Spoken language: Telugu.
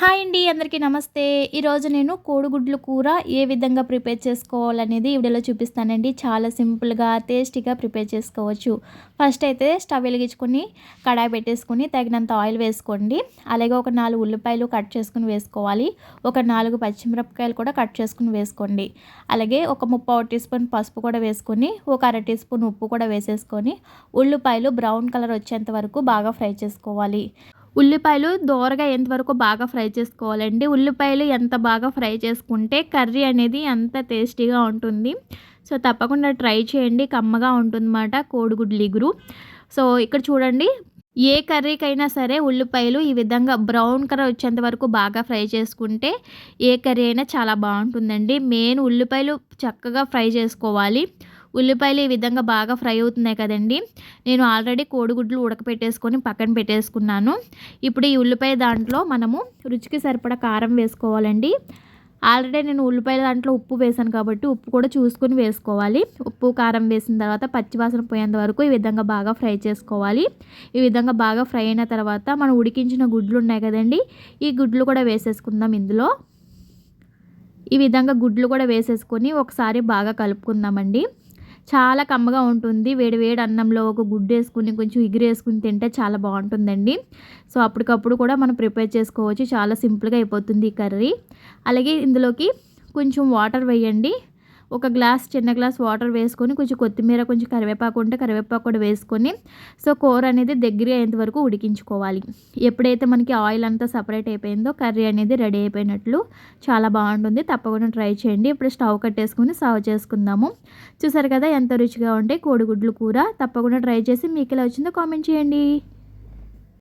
హాయ్ అండి అందరికీ నమస్తే. ఈరోజు నేను కోడిగుడ్లు కూర ఏ విధంగా ప్రిపేర్ చేసుకోవాలనేది వీడియోలో చూపిస్తానండి. చాలా సింపుల్గా టేస్టీగా ప్రిపేర్ చేసుకోవచ్చు. ఫస్ట్ అయితే స్టవ్ వెలిగించుకొని కడాయి పెట్టేసుకొని తగినంత ఆయిల్ వేసుకోండి. అలాగే ఒక నాలుగు ఉల్లిపాయలు కట్ చేసుకుని వేసుకోవాలి. ఒక నాలుగు పచ్చిమిరపకాయలు కూడా కట్ చేసుకుని వేసుకోండి. అలాగే ఒక ముప్పై టీ స్పూన్ పసుపు కూడా వేసుకొని ఒక అర టీ స్పూన్ ఉప్పు కూడా వేసేసుకొని ఉల్లిపాయలు బ్రౌన్ కలర్ వచ్చేంత వరకు బాగా ఫ్రై చేసుకోవాలి. ఉల్లిపాయలు దోరగా ఎంతవరకు బాగా ఫ్రై చేసుకోవాలండి? ఉల్లిపాయలు ఎంత బాగా ఫ్రై చేసుకుంటే కర్రీ అనేది అంత టేస్టీగా ఉంటుంది. సో తప్పకుండా ట్రై చేయండి. కమ్మగా ఉంటుందన్నమాట కోడిగుడ్లు ఇగురు. సో ఇక్కడ చూడండి. ఏ కర్రీకైనా సరే ఉల్లిపాయలు ఈ విధంగా బ్రౌన్ కలర్ వచ్చేంత వరకు బాగా ఫ్రై చేసుకుంటే ఏ కర్రీ అయినా చాలా బాగుంటుందండి. మెయిన్ ఉల్లిపాయలు చక్కగా ఫ్రై చేసుకోవాలి. ఉల్లిపాయలు ఈ విధంగా బాగా ఫ్రై అవుతున్నాయి కదండి. నేను ఆల్రెడీ కోడిగుడ్లు ఉడకపెట్టేసుకొని పక్కన పెట్టేసుకున్నాను. ఇప్పుడు ఈ ఉల్లిపాయ దాంట్లో మనము రుచికి సరిపడా కారం వేసుకోవాలండి. ఆల్రెడీ నేను ఉల్లిపాయల దాంట్లో ఉప్పు వేసాను కాబట్టి ఉప్పు కూడా చూసుకొని వేసుకోవాలి. ఉప్పు కారం వేసిన తర్వాత పచ్చివాసన పోయేంత వరకు ఈ విధంగా బాగా ఫ్రై చేసుకోవాలి. ఈ విధంగా బాగా ఫ్రై అయిన తర్వాత మనం ఉడికించిన గుడ్లు ఉన్నాయి కదండి ఈ గుడ్లు కూడా వేసేసుకుందాం ఇందులో. ఈ విధంగా గుడ్లు కూడా వేసేసుకొని ఒకసారి బాగా కలుపుకుందామండి. చాలా కమ్మగా ఉంటుంది. వేడి వేడి అన్నంలో ఒక గుడ్డు వేసుకుని కొంచెం ఎగిరేసుకుని తింటే చాలా బాగుంటుందండి. సో అప్పటికప్పుడు కూడా మనం ప్రిపేర్ చేసుకోవచ్చు. చాలా సింపుల్గా అయిపోతుంది ఈ కర్రీ. అలాగే ఇందులోకి కొంచెం వాటర్ వేయండి. ఒక గ్లాస్ చిన్న గ్లాస్ వాటర్ వేసుకొని కొంచెం కొత్తిమీర కొంచెం కరివేపాకు ఉంటే కరివేపాకు కూడా వేసుకొని సో కూర అనేది దగ్గర అయ్యేంత వరకు ఉడికించుకోవాలి. ఎప్పుడైతే మనకి ఆయిల్ అంతా సపరేట్ అయిపోయిందో కర్రీ అనేది రెడీ అయిపోయినట్లు చాలా బాగుంటుంది. తప్పకుండా ట్రై చేయండి. ఇప్పుడు స్టవ్ కట్టేసుకొని సర్వ్ చేసుకుందాము. చూసారు కదా ఎంత రుచిగా ఉంటే కోడిగుడ్లు కూర. తప్పకుండా ట్రై చేసి మీకు ఎలా వచ్చిందో కామెంట్ చేయండి.